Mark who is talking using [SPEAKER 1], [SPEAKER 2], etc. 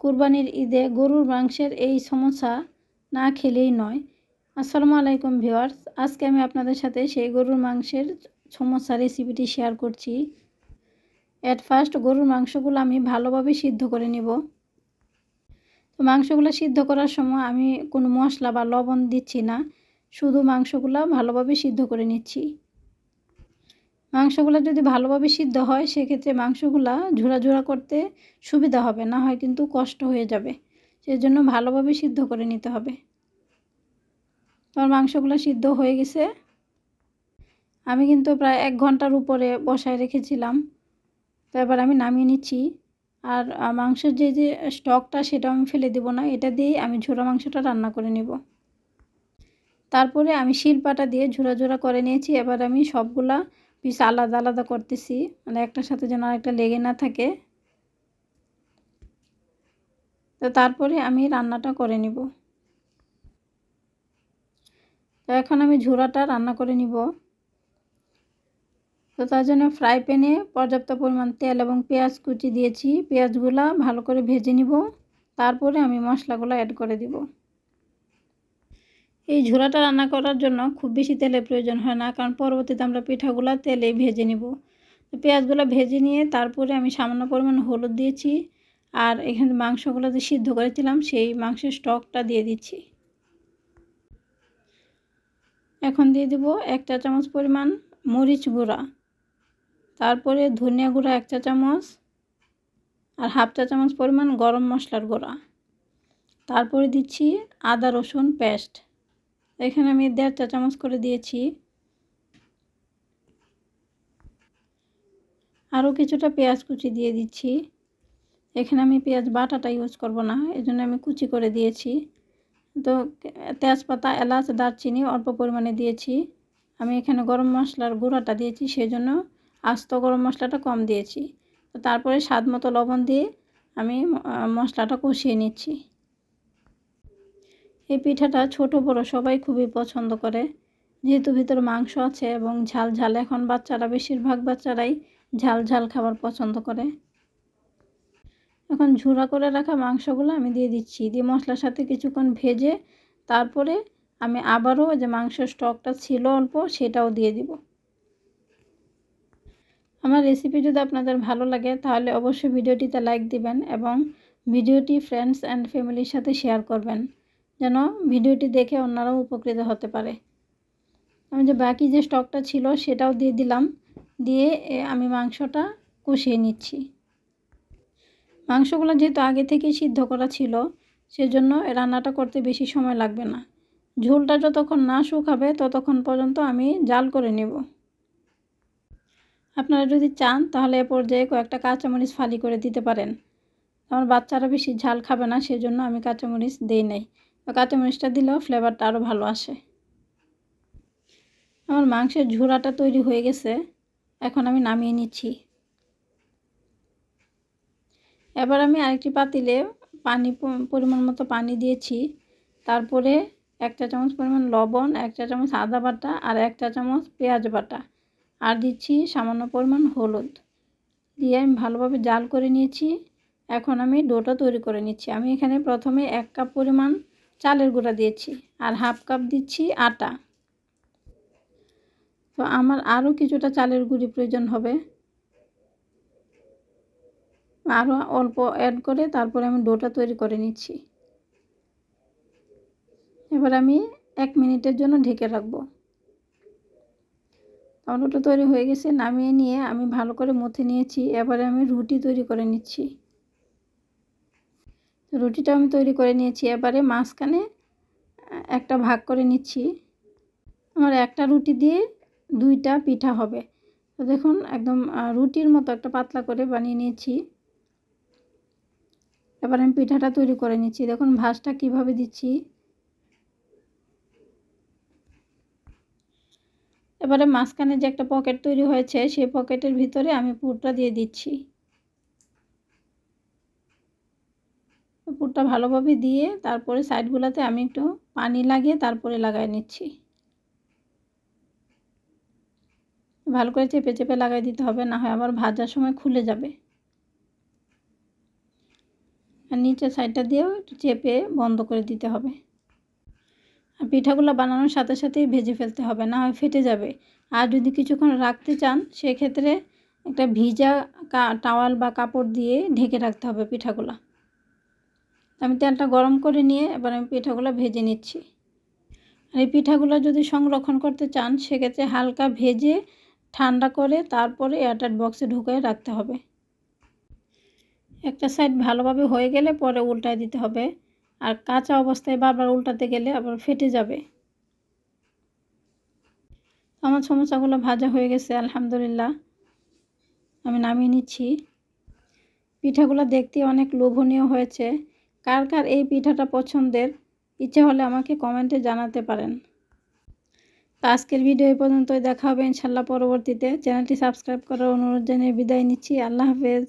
[SPEAKER 1] কুরবানির ঈদে গরুর মাংসের এই সমস্যা না খেলেই নয়। আসসালামু আলাইকুম ভিওয়ার্স আজকে আমি আপনাদের সাথে সেই গরুর মাংসের সমস্যা রেসিপিটি শেয়ার করছি। অ্যাট ফার্স্ট গরুর মাংসগুলো আমি ভালোভাবে সিদ্ধ করে নেব। তো মাংসগুলো সিদ্ধ করার সময় আমি কোনো মশলা বা লবণ দিচ্ছি না, শুধু মাংসগুলো ভালোভাবে সিদ্ধ করে নিচ্ছি। মাংসগুলো যদি ভালোভাবে সিদ্ধ হয়, সেক্ষেত্রে মাংসগুলো ঝোড়া করতে সুবিধা হবে, না হয় কিন্তু কষ্ট হয়ে যাবে। সেজন্য ভালোভাবে সিদ্ধ করে নিতে হবে। তোমার মাংসগুলো সিদ্ধ হয়ে গেছে। আমি কিন্তু প্রায় এক ঘণ্টার উপরে বসায় রেখেছিলাম। তো এবার আমি নামিয়ে নিচ্ছি। আর মাংসের যে যে স্টকটা সেটা আমি ফেলে দেবো না। এটা দিয়েই আমি ঝোড়া মাংসটা রান্না করে নেব। তারপরে আমি শিলপাটা দিয়ে ঝোড়া ঝোড়া করে নিয়েছি। এবার আমি সবগুলা পিস আলাদা আলাদা করতেছি। মানে একটার সাথে যেন আরেকটা লেগে না থাকে। তো তারপরে আমি রান্নাটা করে নিব। তো এখন আমি ঝোড়াটা রান্না করে নিব। তো তার জন্য ফ্রাই প্যানে পর্যাপ্ত পরিমাণ তেল এবং পেঁয়াজ কুচি দিয়েছি। পেঁয়াজগুলো ভালো করে ভেজে নিব। তারপরে আমি মশলাগুলো অ্যাড করে দিব। এই ঝোড়াটা রান্না করার জন্য খুব বেশি তেলের প্রয়োজন হয় না, কারণ পরবর্তীতে আমরা পিঠাগুলো তেলে ভেজে নিব। তো পেঁয়াজগুলো ভেজে নিয়ে তারপরে আমি সামান্য পরিমাণ হলুদ দিয়েছি আর এখানে মাংসগুলো যে সিদ্ধ করেছিলাম সেই মাংসের স্টকটা দিয়ে দিচ্ছি। এখন দিয়ে দেব এক চা চামচ পরিমাণ মরিচ গুঁড়া, তারপরে ধনিয়া গুঁড়া এক চা চামচ আর হাফ চা চামচ পরিমাণ গরম মশলার গুঁড়া। তারপরে দিচ্ছি আদা রসুন পেস্ট। এখানে আমি দেড় চা চামচ করে দিয়েছি। আরও কিছুটা পেঁয়াজ কুচি দিয়ে দিচ্ছি। এখানে আমি পেঁয়াজ বাটাটা ইউজ করব না এই জন্য আমি কুচি করে দিয়েছি। তো তেজপাতা, এলাচ, দারচিনি অল্প পরিমাণে দিয়েছি। আমি এখানে গরম মশলার গুঁড়াটা দিয়েছি সেই জন্য আস্ত গরম মশলাটা কম দিয়েছি। তারপরে স্বাদ মতো লবণ দিয়ে আমি মশলাটা কষিয়ে নিচ্ছি। এই পিঠাটা ছোট, বড় সবাই খুবই পছন্দ করে। যেহেতু ভিতরে মাংস আছে এবং ঝাল ঝাল, এখন বাচ্চারা, বেশিরভাগ বাচ্চারাই ঝাল ঝাল খাবার পছন্দ করে। এখন ঝুড়া করে রাখা মাংসগুলো আমি দিয়ে দিচ্ছি। দিয়ে মশলার সাথে কিছুক্ষণ ভেজে তারপরে আমি আবারও যে মাংসের স্টকটা ছিল অল্প, সেটাও দিয়ে দিব। আমার রেসিপি যদি আপনাদের ভালো লাগে, তাহলে অবশ্যই ভিডিওটিতে লাইক দিবেন এবং ভিডিওটি ফ্রেন্ডস অ্যান্ড ফ্যামিলির সাথে শেয়ার করবেন। যেন ভিডিওটি দেখে অন্যরাও উপকৃত হতে পারে। আমি যে বাকি যে স্টকটা ছিল সেটাও দিয়ে দিলাম। দিয়ে আমি মাংসটা কষিয়ে নিচ্ছি। মাংসগুলো যেহেতু আগে থেকেই সিদ্ধ করা ছিল, সেজন্য রান্নাটা করতে বেশি সময় লাগবে না। ঝোলটা যতক্ষণ না শুকাবে ততক্ষণ পর্যন্ত আমি জাল করে নেব। আপনারা যদি চান তাহলে এ পর্যায়ে কয়েকটা কাঁচামরিচ ফালি করে দিতে পারেন। আমার বাচ্চারা বেশি ঝাল খাবে না, সেজন্য আমি কাঁচামরিচ দিই নাই। কাঁচামরিচটা দিলেও ফ্লেভারটা আরও ভালো আসে। আমার মাংসের ঝুড়াটা তৈরি হয়ে গেছে, এখন আমি নামিয়ে নিচ্ছি। এবার আমি আরেকটি পাতিলে পানি পরিমাণ মতো পানি দিয়েছি। তারপরে এক চা চামচ পরিমাণ লবণ, এক চা চামচ আদা বাটা আর এক চা চামচ পেঁয়াজ বাটা। আর দিচ্ছি সামান্য পরিমাণ হলুদ। দিয়ে আমি ভালোভাবে জাল করে নিয়েছি। এখন আমি ডোটা তৈরি করে নিচ্ছি। আমি এখানে প্রথমে এক কাপ পরিমাণ চালের গুঁড়া দিয়েছি আর হাফ কাপ দিচ্ছি আটা। তো আমার আরও কিছুটা চালের গুঁড়ি প্রয়োজন হবে। আরও অল্প অ্যাড করে তারপরে আমি ডোটা তৈরি করে নিচ্ছি। এবার আমি এক মিনিটের জন্য ঢেকে রাখব। টমেটো তৈরি হয়ে গেছে, নামিয়ে নিয়ে আমি ভালো করে মথে নিয়েছি। এবারে আমি রুটি তৈরি করে নিচ্ছি। রুটিটা আমি তৈরি করে নিয়েছি। এবারে মাঝখানে একটা ভাগ করে নিচ্ছি। আমার একটা রুটি দিয়ে দুইটা পিঠা হবে। তো দেখুন, একদম রুটির মতো একটা পাতলা করে বানিয়ে নিয়েছি। এবার আমি পিঠাটা তৈরি করে নিচ্ছি। দেখুন, ভাজটা কীভাবে দিচ্ছি। এবারে মাঝখানে যে একটা পকেট তৈরি হয়েছে, সেই পকেটের ভিতরে আমি পুরটা দিয়ে দিচ্ছি। পুরটা ভালোভাবে দিয়ে তারপরে সাইডগুলোতে আমি একটু পানি লাগিয়ে তারপরে লাগাই নিচ্ছি। ভালো করে চেপে চেপে লাগাই দিতে হবে, না হয় আবার ভাজার সময় খুলে যাবে। আর নিচের সাইডটা দিয়েও একটু চেপে বন্ধ করে দিতে হবে। আর পিঠাগুলো বানানোর সাথে সাথেই ভেজে ফেলতে হবে, না হয় ফেটে যাবে। আর যদি কিছুক্ষণ রাখতে চান, সেক্ষেত্রে একটা ভিজা টাওয়াল বা কাপড় দিয়ে ঢেকে রাখতে হবে পিঠাগুলো। আমি তেলটা গরম করে নিয়ে এবার আমি পিঠাগুলো ভেজে নিচ্ছি। আর এই পিঠাগুলো যদি সংরক্ষণ করতে চান, সেক্ষেত্রে হালকা ভেজে ঠান্ডা করে তারপরে এয়ারটাইট বক্সে ঢুকিয়ে রাখতে হবে। একটা সাইড ভালোভাবে হয়ে গেলে পরে উল্টায় দিতে হবে। আর কাঁচা অবস্থায় বারবার উল্টাতে গেলে আবার ফেটে যাবে। আমার সমস্যাগুলো ভাজা হয়ে গেছে, আলহামদুলিল্লাহ। আমি নামিয়ে নিচ্ছি। পিঠাগুলো দেখতে অনেক লোভনীয় হয়েছে। কার কার এই পিঠাটা পছন্দের, ইচ্ছে হলে আমাকে কমেন্টে জানাতে পারেন। তো আজকের ভিডিও এই পর্যন্তই। দেখা হবে ইনশাল্লাহ পরবর্তীতে। চ্যানেলটি সাবস্ক্রাইব করার অনুরোধ জানিয়ে বিদায় নিচ্ছি। আল্লাহ হাফেজ।